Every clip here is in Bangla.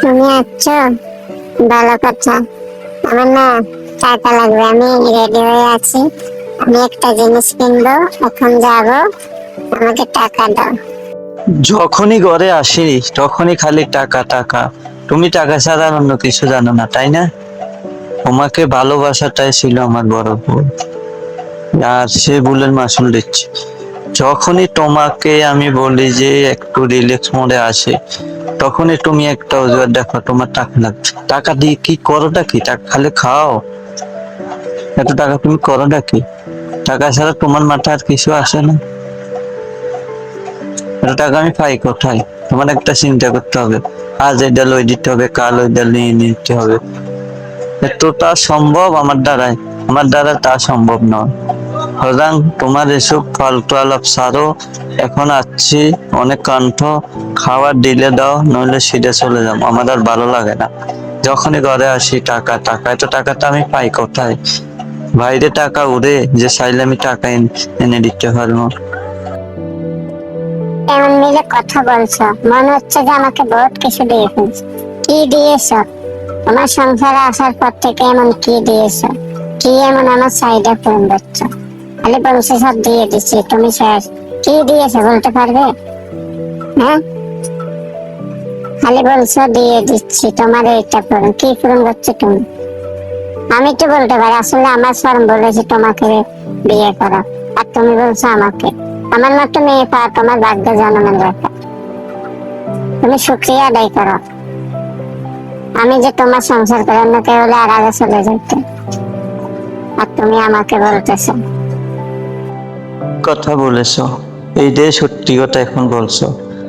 তুমি ভালো কথা। আমার না টাকা লাগবে। আমি রেডি হয়ে আছি। আমি একটা জিনিস কিনবো, এখন যাব। আমাকে টাকা দাও। যখনই ঘরে আসি, তখনই খালি টাকা টাকা। তুমি টাকা ছাড়া অন্য কিছু জানো না, তাই না? তোমাকে ভালোবাসাটাই ছিল আমার বড় ভুল। আর সে ভুলের মাসুল দিচ্ছে। যখনই তোমাকে আমি বলি যে একটু রিল্যাক্স মোডে আসে তখনই তুমি একটা অজুহাত দেখো, তোমার টাকা লাগবে টাকা দিয়ে কি করোটা কি? টাকা খালি খাও। এত টাকা তুমি করোটা কি? টাকা ছাড়া তোমার মাথায় আর কিছু আসে না। টাকা আমি পাই কোথায়? তোমার একটা চিন্তা করতে হবে। আজ এটা লই দিতে হবে, কাল ওইটা নিয়ে নিতে হবে। এতটা সম্ভব আমার দ্বারাই আমার দ্বারা তা সম্ভব নয়। সুতরাং তোমার এসব ফালতু আলাপ সারো এখন আসছি, অনেক কণ্ঠ খাবার দিলে দাও, নইলে সিটে চলে যাও আমার আর ভালো লাগে না। যখনই ঘরে আসি, টাকা টাকা। এত টাকাটা আমি পাই কোথায়? বাইরে টাকা উড়ে যে চাইলে আমি টাকা এনে- দিতে পারব। এমন মিলে কথা বলছো। মনে হচ্ছে যে আমাকে বহুত কিছু দিয়ে ফেলছো। কি দিয়েছ? তোমার সংসারে আসার পর থেকে এমন কি দিয়েছ? কি এমন আমার চাহিদা পূরণ করছ খালি বলছে সব দিয়ে দিচ্ছি, তুমি শেষ। কি দিয়েছ বলতে পারবে? হ্যাঁ? খালি বলছো দিয়ে দিচ্ছি, তোমার এইটা পূরণ, কি পূরণ করছ তুমি? আমি তো বলতে পারি, আসলে আমার বলেছে তোমাকে বিয়ে করা, আর তুমি বলছো আমাকে। আমার মতো মেয়ে তোমার ভাগ্য তুমি আদায় করো। আমি যে তোমার সংসার করে অন্য কেউ আর আগে চলে যেতে। আর তুমি আমাকে বলতেছো। কথা বলেছ। এইটাই সত্যি কথা এখন বলছো,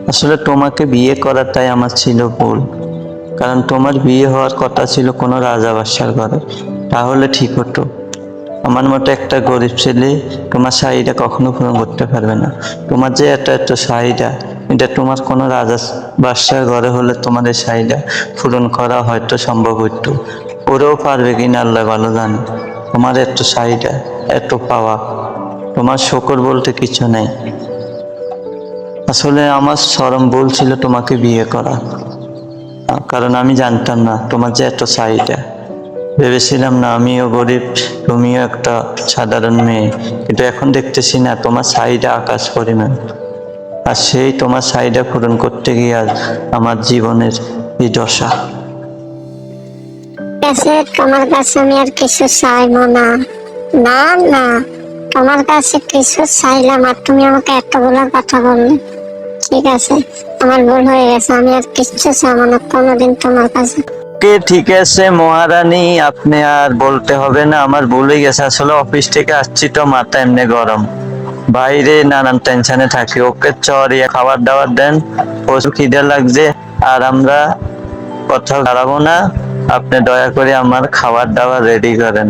আসলে তোমাকে বিয়ে করাটাই আমার ছিল ভুল। কারণ তোমার বিয়ে হওয়ার কথা ছিল কোনো রাজা বাদশার ঘরে। তাহলে ঠিক হতো। আমার মতো একটা গরিব ছেলে তোমার চাহিদা কখনো পূরণ করতে পারবে না। তোমার যে এত এত চাহিদা এটা তোমার কোনো রাজা বাদশার ঘরে হলে তোমার এই চাহিদা পূরণ করা হয়তো সম্ভব হতো ওরাও পারবে কিনা আল্লাহ ভালো জানে। তোমার এত চাহিদা এত পাওয়া। তোমার শকর বলতে কিছু নেই। আসলে আমার চরম ভুল ছিল তোমাকে বিয়ে করা। কারণ আমি জানতাম না তোমার যে এত চাহিদা। ভেবেছিলাম না, আমিও গরিব, তুমিও একটা সাধারণ মেয়ে। কিন্তু এখন দেখতেছি না, তোমার চাহিদা আকাশ পরিমাণ। আর সেই তোমার চাহিদা পূরণ করতে গিয়ে আজ আমার জীবনের এই দশা। তোমার কাছে আমি আর কিছু চাইব না। না না, তোমার কাছে কিছু চাইলাম আর তুমি আমাকে এতগুলো কথা বললে। ঠিক আছে। আমার ভুল হয়ে গেছে, আমি আর কিচ্ছু চাবো না, কোনোদিন তোমার কাছে। ঠিক আছে মহারানী? আপনি আর বলতে হবে না, আমার ভুলে গেছে। আসলে অফিস থেকে আসছি তো, মাথা এমনি গরম। বাইরে নানান টেনশনে থাকি। ওকে চড়িয়ে খাবার দাবার দেন। প্রচুর খিদে লাগছে, আর আমরা কথা দাঁড়াবো না। আপনি দয়া করে আমার খাবার দাবার রেডি করেন।